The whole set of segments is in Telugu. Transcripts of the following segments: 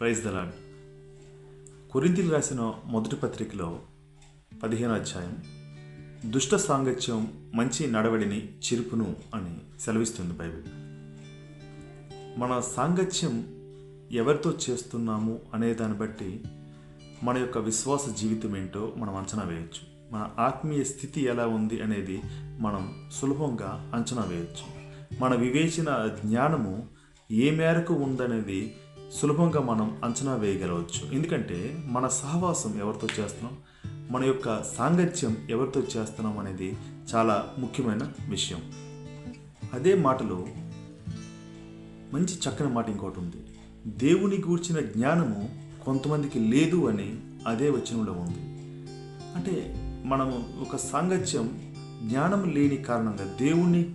ప్రైజ్ దలాడ్ కొరింతలు రాసిన మొదటి పత్రికలో పదిహేను అధ్యాయం దుష్ట సాంగత్యం మంచి నడవడిని చిరుపును అని సెలవిస్తుంది బైబిల్. మన సాంగత్యం ఎవరితో చేస్తున్నాము అనే దాన్ని బట్టి మన యొక్క విశ్వాస జీవితం ఏంటో మనం అంచనా వేయచ్చు. మన ఆత్మీయ స్థితి ఎలా ఉంది అనేది మనం సులభంగా అంచనా వేయచ్చు. మన వివేచన జ్ఞానము ఏ మేరకు ఉందనేది సులభంగా మనం అంచనా వేయగలవచ్చు. ఎందుకంటే మన సహవాసం ఎవరితో చేస్తున్నాం? మన యొక్క సాంగత్యం ఎవరితో చేస్తున్నాం అనేది చాలా ముఖ్యమైన విషయం. అదే మాటలో మంచి చక్కని మాట ఇంకోటి ఉంది. దేవుని గూర్చిన జ్ఞానము కొంతమందికి లేదు అని అదే వచనంలో ఉంది. అంటే మనము ఒక సాంగత్యం జ్ఞానం లేని కారణంగా దేవుని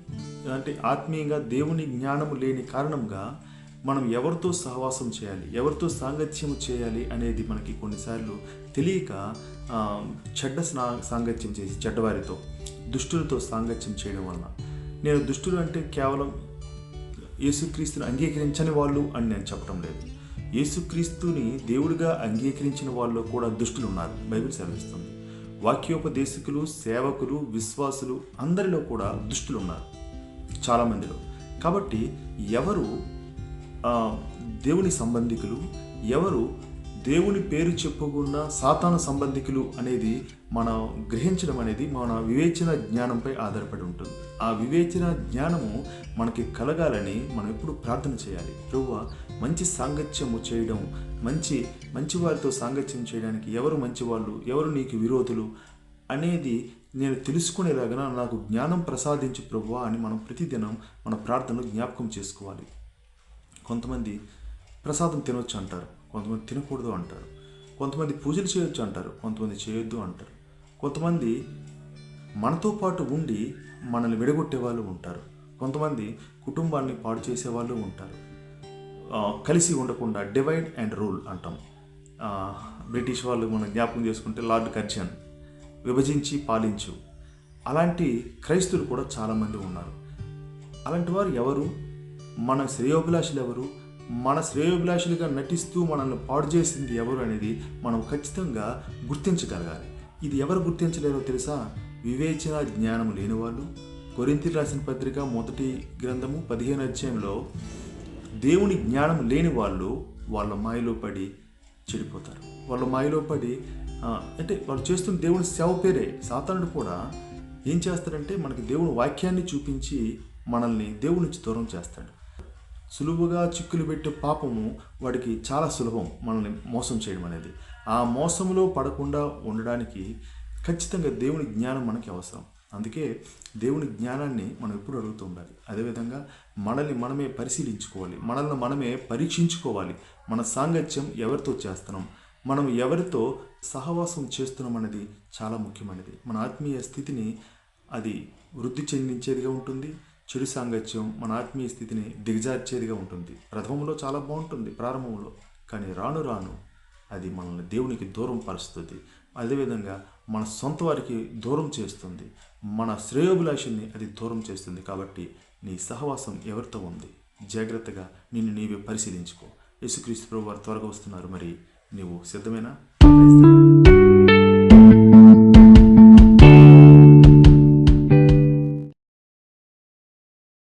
అంటే ఆత్మీయంగా దేవుని జ్ఞానము లేని కారణంగా మనం ఎవరితో సహవాసం చేయాలి? ఎవరితో సాంగత్యం చేయాలి అనేది మనకి కొన్నిసార్లు తెలియక చెడ్డ స్నా- సాంగత్యం చేసి చెడ్డవారితో దుష్టులతో సాంగత్యం చేయడం వలన. నేను దుష్టులు అంటే కేవలం యేసుక్రీస్తుని అంగీకరించని వాళ్ళు అని నేను చెప్పడం లేదు. యేసుక్రీస్తుని దేవుడిగా అంగీకరించిన వాళ్ళు కూడా దుష్టులు ఉన్నారు. బైబిల్ సెలవిస్తుంది. వాక్యోపదేశకులు సేవకులు విశ్వాసులు అందరిలో కూడా దుష్టులు ఉన్నారు. చాలామందిలో. కాబట్టి ఎవరు దేవుని సంబంధికులు ఎవరు దేవుని పేరు చెప్పుకున్న సాతాను సంబంధికులు అనేది మనం గ్రహించడం అనేది మన వివేచన జ్ఞానంపై ఆధారపడి ఉంటుంది. ఆ వివేచన జ్ఞానము మనకి కలగాలని మనం ఎప్పుడు ప్రార్థన చేయాలి. ప్రభువా మంచి సాంగత్యము చేయడం మంచి మంచి వారితో సాంగత్యం చేయడానికి ఎవరు మంచివాళ్ళు ఎవరు నీకు విరోధులు అనేది నేను తెలుసుకునేలాగా నాకు జ్ఞానం ప్రసాదించు ప్రభువా అని మనం ప్రతిదినం మన ప్రార్థనలు జ్ఞాపకం చేసుకోవాలి. కొంతమంది ప్రసాదం తినొచ్చు అంటారు కొంతమంది తినకూడదు అంటారు కొంతమంది పూజలు చేయొచ్చు అంటారు కొంతమంది చేయొద్దు అంటారు. కొంతమంది మనతో పాటు ఉండి మనల్ని విడగొట్టే వాళ్ళు ఉంటారు. కొంతమంది కుటుంబాన్ని పాడు చేసే వాళ్ళు ఉంటారు. కలిసి ఉండకుండా డివైడ్ అండ్ రూల్ అంటాం. బ్రిటిష్ వాళ్ళు మనం జ్ఞాపకం చేసుకుంటే లార్డ్ కర్జన్ విభజించి పాలించు. అలాంటి క్రైస్తులు కూడా చాలామంది ఉన్నారు. అలాంటి వారు ఎవరు? మన శ్రేయోభిలాషులు ఎవరు? మన శ్రేయోభిలాషులుగా నటిస్తూ మనల్ని పాడు చేసింది ఎవరు అనేది మనం ఖచ్చితంగా గుర్తించగలగాలి. ఇది ఎవరు గుర్తించలేరో తెలుసా? వివేచన జ్ఞానం లేని వాళ్ళు కొరింతి రాసిన పత్రిక మొదటి గ్రంథము పదిహేను అధ్యాయంలో దేవుని జ్ఞానం లేని వాళ్ళు వాళ్ళ మాయలో పడి చెడిపోతారు. వాళ్ళ మాయలో పడి అంటే వాళ్ళు చేస్తున్న దేవుని సేవ పేరే సాతానుడు కూడా ఏం చేస్తాడంటే మనకి దేవుని వాక్యాన్ని చూపించి మనల్ని దేవుడి నుంచి దూరం చేస్తాడు. సులువుగా చిక్కులు పెట్టే పాపము వాడికి చాలా సులభం మనల్ని మోసం చేయడం అనేది. ఆ మోసంలో పడకుండా ఉండడానికి ఖచ్చితంగా దేవుని జ్ఞానం మనకి అవసరం. అందుకే దేవుని జ్ఞానాన్ని మనం ఎప్పుడు అడుగుతూ ఉండాలి. అదేవిధంగా మనల్ని మనమే పరిశీలించుకోవాలి. మనల్ని మనమే పరీక్షించుకోవాలి. మన సాంగత్యం ఎవరితో చేస్తున్నాం? మనం ఎవరితో సహవాసం చేస్తున్నాం అనేది చాలా ముఖ్యమైనది. మన ఆత్మీయ స్థితిని అది వృద్ధి చెందించేదిగా ఉంటుంది. చెడు సాంగత్యం మన ఆత్మీయ స్థితిని దిగజార్చేదిగా ఉంటుంది. ప్రథమంలో చాలా బాగుంటుంది ప్రారంభంలో కానీ రాను రాను అది మనల్ని దేవునికి దూరం పరుస్తుంది. అదేవిధంగా మన సొంత వారికి దూరం చేస్తుంది. మన శ్రేయోభిలాషుల్ని అది దూరం చేస్తుంది. కాబట్టి నీ సహవాసం ఎవరితో ఉంది? జాగ్రత్తగా నిన్ను నీవే పరిశీలించుకో. యేసుక్రీస్తు ప్రభు వారు త్వరగా వస్తున్నారు. మరి నీవు సిద్ధమేనా?